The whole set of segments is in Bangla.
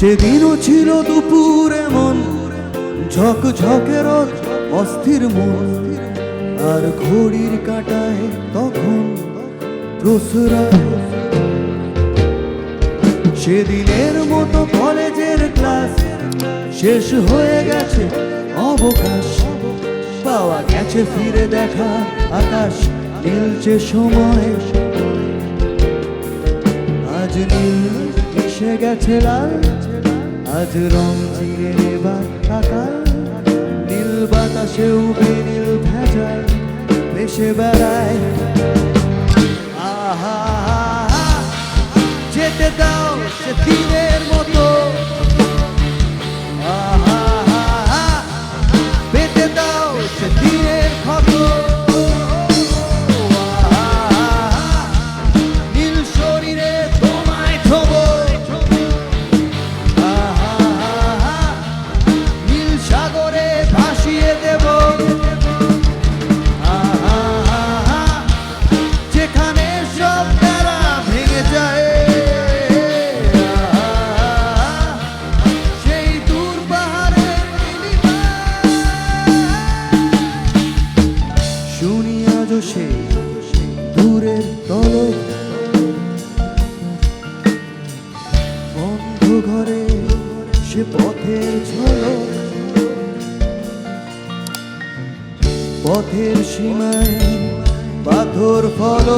সেদিনও ছিল দুপুর এমন। ঝক ঝকের অস্থির মন। আর ঘড়ির কাটায় তখন প্রসরায় সেদিনের মতো কলেজের ক্লাস, শেষ হয়ে গেছে অবকাশ। পাওয়া গেছে ফিরে দেখা আকাশ নীলছে সময়। আজ নীল মিশে গেছে লাল আজ রং জিরে নেবার আকাল নীল বাতাসে উবে নীল ভেজায় ভেসে বেড়ায়। আহা, যেতে দাও সে দিনের মতো। সে পথের ঝলক পথের সীমায় পাথর ফল।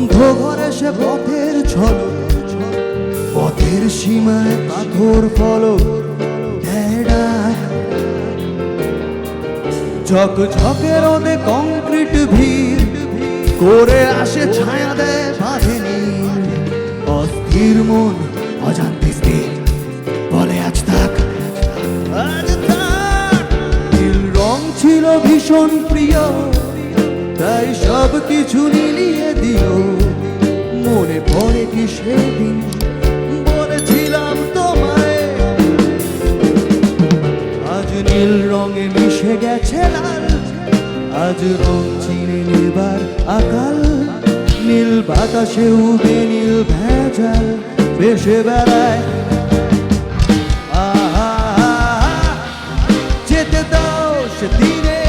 বন্ধ ঘরে সে পথের ঝলক পথের সীমায় পাথর ডাক। ঝক ঝকে রোদে কংক্রিট ভিড়, করে আসে ছায়া দেয় বাঁধেনি অস্থির মন অজান্তে স্থির, বলে আজ থাক। আজ থাক। নীল রং ছিল ভীষণ প্রিয় কিছু মিলিয়ে দিও। মনে পড়ে কি সেদিন বলেছিলাম তোমায়? আজ নীল রঙে মিশে গেছে লাল, আজ রং চিনে নেবার আকাল। নীল বাতাসে উবে নীল ভেজাল বেশে বেড়ায়। আহা, যেতে দাও সে দিনে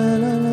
la la la.